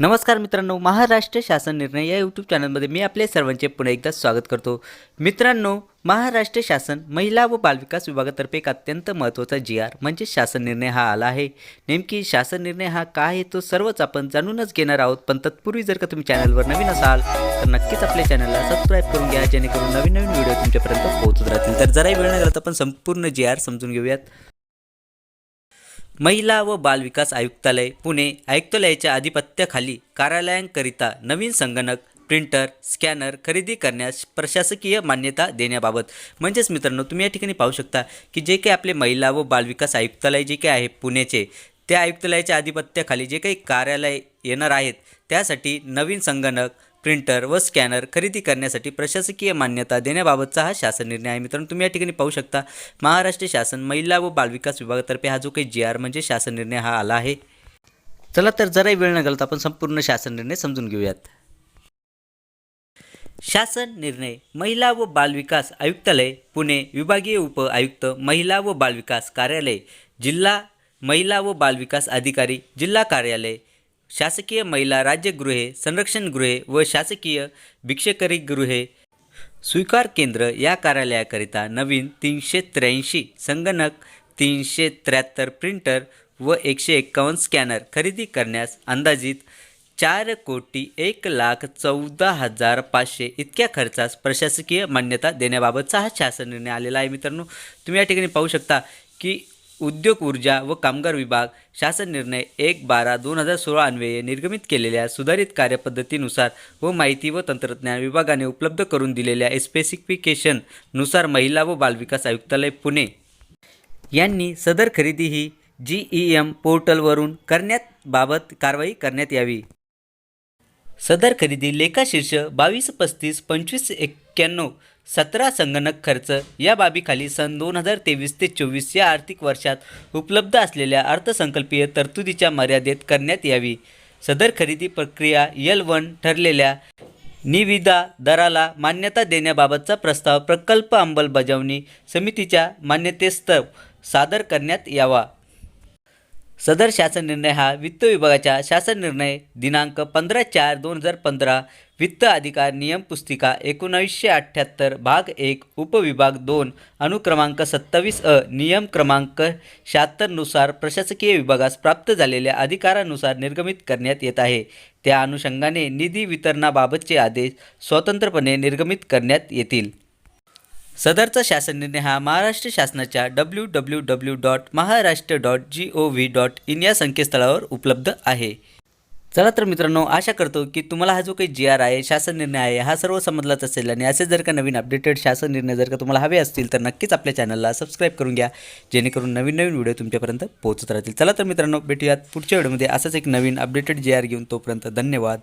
नमस्कार मित्रांनो महाराष्ट्र शासन निर्णय या यूट्यूब चॅनलमध्ये मी आपल्या सर्वांचे पुन्हा एकदा स्वागत करतो. मित्रांनो महाराष्ट्र शासन महिला व बालविकास विभागातर्फे एक अत्यंत महत्त्वाचा जी आर म्हणजे शासन निर्णय हा आला आहे. नेमकी शासन निर्णय हा काय आहे तो सर्वच आपण जाणूनच घेणार आहोत. पण तत्पूर्वी जर का तुम्ही चॅनलवर नवीन असाल तर नक्कीच आपल्या चॅनलला सबस्क्राईब करून घ्या जेणेकरून नवीन नवीन व्हिडिओ तुमच्यापर्यंत पोहोचत राहतील. तर जराही वेळ न घालता आपण संपूर्ण जी आर समजून घेऊयात. महिला व बालविकास आयुक्तालय पुणे. आयुक्तालयाच्या आधिपत्याखाली कार्यालयांकरिता नवीन संगणक प्रिंटर स्कॅनर खरेदी करण्यास प्रशासकीय मान्यता देण्याबाबत. म्हणजेच मित्रांनो तुम्ही या ठिकाणी पाहू शकता की जे काही आपले महिला व बालविकास आयुक्तालय जे काही आहे पुण्याचे त्या आयुक्तालयाच्या आधिपत्याखाली जे काही कार्यालय येणार आहेत त्यासाठी नवीन संगणक प्रिंटर व स्कॅनर खरेदी करण्यासाठी प्रशासकीय मान्यता देण्याबाबतचा हा शासन निर्णय आहे. मित्रांनो तुम्ही या ठिकाणी पाहू शकता महाराष्ट्र शासन महिला व बालविकास विभागातर्फे हा जो काही जी आर म्हणजे शासन निर्णय हा आला आहे. चला तर जराही वेळ न घालता आपण संपूर्ण शासन निर्णय समजून घेऊयात. शासन निर्णय महिला व बालविकास आयुक्तालय पुणे विभागीय उप आयुक्त महिला व बालविकास कार्यालय जिल्हा महिला व बालविकास अधिकारी जिल्हा कार्यालय शासकीय महिला राज्यगृहे संरक्षणगृहे व शासकीय भिक्षकरीगृहे स्वीकार केंद्र या कार्यालयाकरिता नवीन तीनशे त्र्याऐंशी संगणक तीनशे त्र्याहत्तर प्रिंटर व एकशे एक्कावन्न स्कॅनर खरेदी करण्यास अंदाजित चार कोटी एक लाख चौदा हजार पाचशे इतक्या खर्चास प्रशासकीय मान्यता देण्याबाबतचा हा शासन निर्णय आलेला आहे. मित्रांनो तुम्ही या ठिकाणी पाहू शकता की उद्योग ऊर्जा व कामगार विभाग शासन निर्णय एक बारा दोन हजार सोळा अन्वये निर्गमित केलेल्या सुधारित कार्यपद्धतीनुसार व माहिती व तंत्रज्ञान विभागाने उपलब्ध करून दिलेल्या स्पेसिफिकेशननुसार महिला व बालविकास आयुक्तालय पुणे. यांनी सदर खरेदी ही जी ई एम पोर्टलवरून करण्याबाबत कारवाई करण्यात यावी. सदर खरेदी लेखाशीर्ष बावीस पस्तीस पंचवीस एक्क्याण्णव सतरा संगणक खर्च या बाबीखाली सन दोन हजार तेवीस ते चोवीस या आर्थिक वर्षात उपलब्ध असलेल्या अर्थसंकल्पीय तरतुदीच्या मर्यादेत करण्यात यावी. सदर खरेदी प्रक्रिया यल वन ठरलेल्या निविदा दराला मान्यता देण्याबाबतचा प्रस्ताव प्रकल्प अंमलबजावणी समितीच्या मान्यतेस्तव सादर करण्यात यावा. सदर शासन निर्णय हा वित्त विभागाच्या शासन निर्णय दिनांक पंधरा चार दोन हजार पंधरा वित्त अधिकार नियम पुस्तिका एकोणावीसशे अठ्ठ्याहत्तर भाग एक उपविभाग दोन अनुक्रमांक सत्तावीस अ नियम क्रमांक शहात्तरनुसार प्रशासकीय विभागास प्राप्त झालेल्या अधिकारानुसार निर्गमित करण्यात येत आहे. त्या अनुषंगाने निधी वितरणाबाबतचे आदेश स्वतंत्रपणे निर्गमित करण्यात येतील. सदरचा शासन निर्णय हा महाराष्ट्र शासनाच्या W W W dot Maharashtra dot G O V dot in या संकेतस्थळावर उपलब्ध आहे. चला तर मित्रांनो आशा करतो की तुम्हाला हा जो काही जी आर आहे शासन निर्णय आहे हा सर्व समजलाच असेल. आणि असे जर का नवीन अपडेटेड शासन निर्णय जर का तुम्हाला हवे असतील तर नक्कीच आपल्या चॅनलला सबस्क्राईब करून घ्या. जेणेकरून नवीन नवीन व्हिडिओ तुमच्यापर्यंत पोहोचत राहतील. चला तर मित्रांनो भेटूयात पुढच्या व्हिडिओमध्ये असंच एक नवीन अपडेटेड जी आर घेऊन तोपर्यंत धन्यवाद.